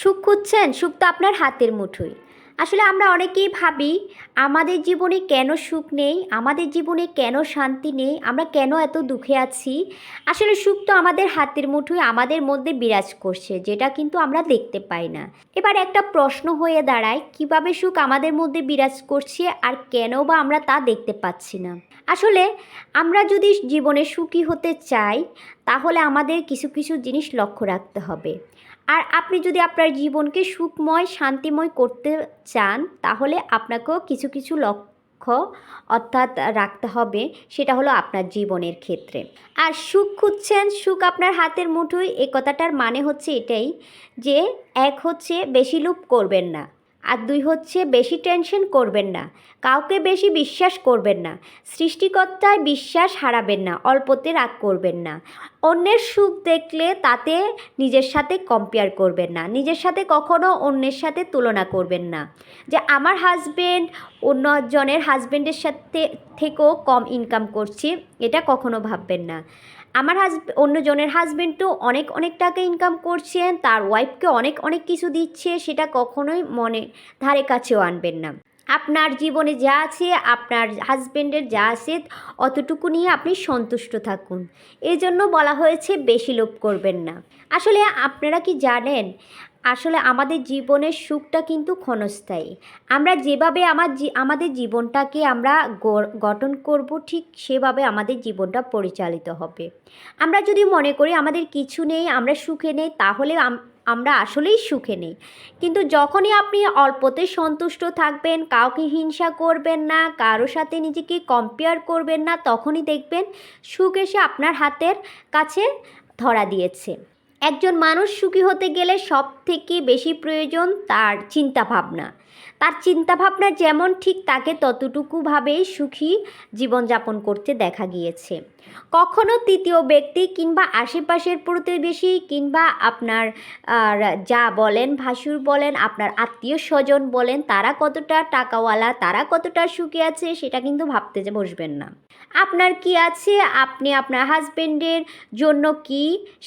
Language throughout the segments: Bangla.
সুখ খুঁজছেন, সুখ তো আপনার হাতের মুঠোয়। আসলে আমরা অনেকেই ভাবি, আমাদের জীবনে কেন সুখ নেই? আমাদের জীবনে কেন শান্তি নেই? আমরা কেন এত দুঃখে আছি? আসলে সুখ তো আমাদের হাতের মুঠোয়, আমাদের মধ্যে বিরাজ করছে, যেটা কিন্তু আমরা দেখতে পাই না। এবার একটা প্রশ্ন হয়ে দাঁড়ায়, কীভাবে সুখ আমাদের মধ্যে বিরাজ করছে আর কেন বা আমরা তা দেখতে পাচ্ছি না? আসলে আমরা যদি জীবনে সুখী হতে চাই, তাহলে আমাদের কিছু কিছু জিনিস লক্ষ্য রাখতে হবে। আর আপনি যদি আপনার জীবনকে সুখময়, শান্তিময় করতে চান, তাহলে আপনাকেও কিছু কিছু লক্ষ্য অর্থাৎ রাখতে হবে, সেটা হলো আপনার জীবনের ক্ষেত্রে। আর সুখ খুঁজছেন, সুখ আপনার হাতের মুঠোয়, এ কথাটার মানে হচ্ছে এটাই যে, এক হচ্ছে বেশি লুপ করবেন না। আর দুই হচ্ছে বেশি টেনশন করবেন না, কাউকে বেশি বিশ্বাস করবেন না, সৃষ্টিকর্তায় বিশ্বাস হারাবেন না, অল্পতে রাগ করবেন না। অন্যের সুখ দেখলে তাতে নিজের সাথে কম্পেয়ার করবেন না, নিজের সাথে কখনো অন্যের সাথে তুলনা করবেন না। যে আমার হাজবেন্ড অন্যজনের হাজবেন্ডের সাথে থেকেও কম ইনকাম করছে, এটা কখনো ভাববেন না। আমার হাজব্যান্ড অন্যজনের হাজব্যান্ড তো অনেক অনেক টাকা ইনকাম করছেন তার ওয়াইফকে অনেক অনেক কিছু দিচ্ছে, সেটা কখনোই মনে, ধারে কাছেও আনবেন না। আপনার জীবনে যা আছে, আপনার হাজব্যান্ডের যা আছে, অতটুকু নিয়ে আপনি সন্তুষ্ট থাকুন। এই জন্য বলা হয়েছে, বেশি লোভ করবেন না। আসলে আপনারা কি জানেন আসলে আমাদের জীবনের সুখটা কিন্তু ক্ষণস্থায়ী। আমরা যেভাবে আমার আমাদের জীবনটাকে আমরা গঠন করব, ঠিক সেভাবে আমাদের জীবনটা পরিচালিত হবে। আমরা যদি মনে করি আমাদের কিছু নেই, আমরা সুখে নেই, তাহলে আমরা আসলেই সুখে নেই। কিন্তু যখনই আপনি অল্পতে সন্তুষ্ট থাকবেন, কাউকে হিংসা করবেন না, কারও সাথে নিজেকে কম্পেয়ার করবেন না, তখনই দেখবেন সুখ এসে আপনার হাতের কাছে ধরা দিয়েছে। একজন মানুষ সুখী হতে গেলে সব থেকে বেশি প্রয়োজন তার চিন্তা ভাবনা তার চিন্তা ভাবনা যেমন ঠিক তাকে ততটুকুভাবেই সুখী জীবনযাপন করতে দেখা গিয়েছে। কখনো তৃতীয় ব্যক্তি কিংবা আশেপাশের প্রতিবেশী কিংবা আপনার যা বলেন, ভাসুর বলেন, আপনার আত্মীয় স্বজন বলেন, তারা কতটা টাকাওয়ালা, তারা কতটা সুখী আছে সেটা কিন্তু ভাবতে বসবেন না। আপনার কি আছে? আপনি আপনার হাজবেন্ডের জন্য কি?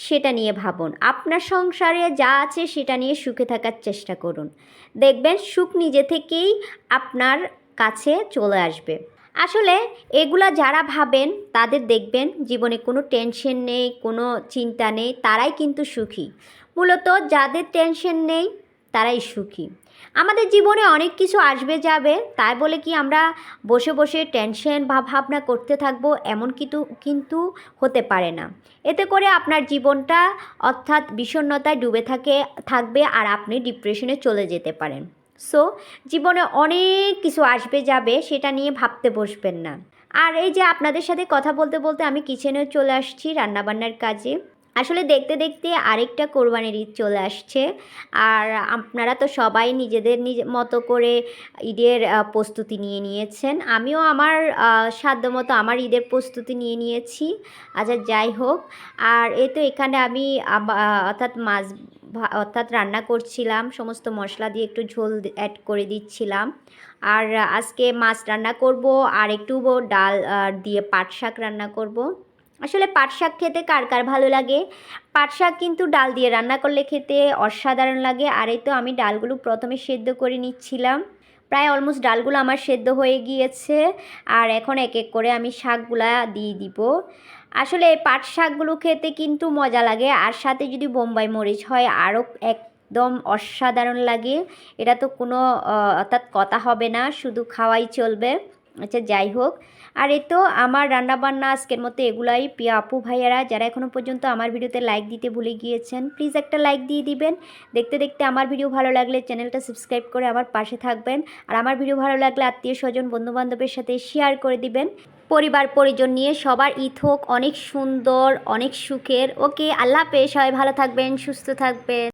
সেটা নিয়ে ভাবুন। আপনার সংসারে যা আছে সেটা নিয়ে সুখে থাকার চেষ্টা করুন। দেখবেন সুখ নিজে থেকেই আপনার কাছে চলে আসবে। আসলে এগুলা যারা ভাবেন, তাদের দেখবেন জীবনে কোনো টেনশন নেই, কোনো চিন্তা নেই, তারাই কিন্তু সুখী। মূলত যাদের টেনশন নেই তারাই সুখী। আমাদের জীবনে অনেক কিছু আসবে যাবে, তাই বলে কি আমরা বসে বসে টেনশন বা ভাবনা করতে থাকব এমন কিন্তু কিন্তু হতে পারে না। এতে করে আপনার জীবনটা অর্থাৎ বিষণ্ণতায় ডুবে থাকে, থাকবে আর আপনি ডিপ্রেশনে চলে যেতে পারেন। সো জীবনে অনেক কিছু আসবে যাবে, সেটা নিয়ে ভাবতে বসবেন না। আর এই যে আপনাদের সাথে কথা বলতে বলতে আমি কিচেনে চলে আসছি রান্নাবান্নার কাজে। আসলে দেখতে দেখতে আরেকটা কোরবানির ঈদ চলে আসছে। আর আপনারা তো সবাই নিজেদের নিজ মতো করে ঈদের প্রস্তুতি নিয়ে নিয়েছেন। আমিও আমার সাধ্য মতো আমার ঈদের প্রস্তুতি নিয়ে নিয়েছি। আচ্ছা যাই হোক। আর এ তো এখানে আমি অর্থাৎ মাছ অর্থাৎ রান্না করছিলাম। সমস্ত মশলা দিয়ে একটু ঝোল অ্যাড করে দিচ্ছিলাম। আর আজকে মাছ রান্না করব আর একটু ডাল দিয়ে পাট শাক রান্না করব। আসলে পাট শাক খেতে কার কার ভালো লাগে? পাট শাক কিন্তু ডাল দিয়ে রান্না করলে খেতে অসাধারণ লাগে। আর এই তো আমি ডালগুলো প্রথমে সেদ্ধ করে নিচ্ছিলাম। প্রায় অলমোস্ট ডালগুলো আমার সেদ্ধ হয়ে গিয়েছে। আর এখন এক এক করে আমি শাকগুলা দিয়ে দিব। আসলে পাট শাকগুলো খেতে কিন্তু মজা লাগে। আর সাথে যদি বোম্বাই মরিচ হয়, আরও একদম অসাধারণ লাগে। এটা তো কোনো অর্থাৎ কথা হবে না। শুধু খাওয়াই চলবে। আচ্ছা যাই হোক। আর এ তো আমার রান্নাবান্না আজকের মতো এগুলাই। প্রিয় আপু ভাইয়ারা, যারা এখনও পর্যন্ত আমার ভিডিওতে লাইক দিতে ভুলে গিয়েছেন প্লিজ একটা লাইক দিয়ে দিবেন। দেখতে দেখতে আমার ভিডিও ভালো লাগলে চ্যানেলটা সাবস্ক্রাইব করে আমার পাশে থাকবেন। আর আমার ভিডিও ভালো লাগলে আত্মীয় স্বজন, বন্ধুবান্ধবের সাথে শেয়ার করে দিবেন। পরিবার, পরিজন নিয়ে সবার ঈদ হোক, অনেক সুন্দর, অনেক সুখের। ওকে আল্লাহ পেশ হয় ভালো থাকবেন, সুস্থ থাকবেন।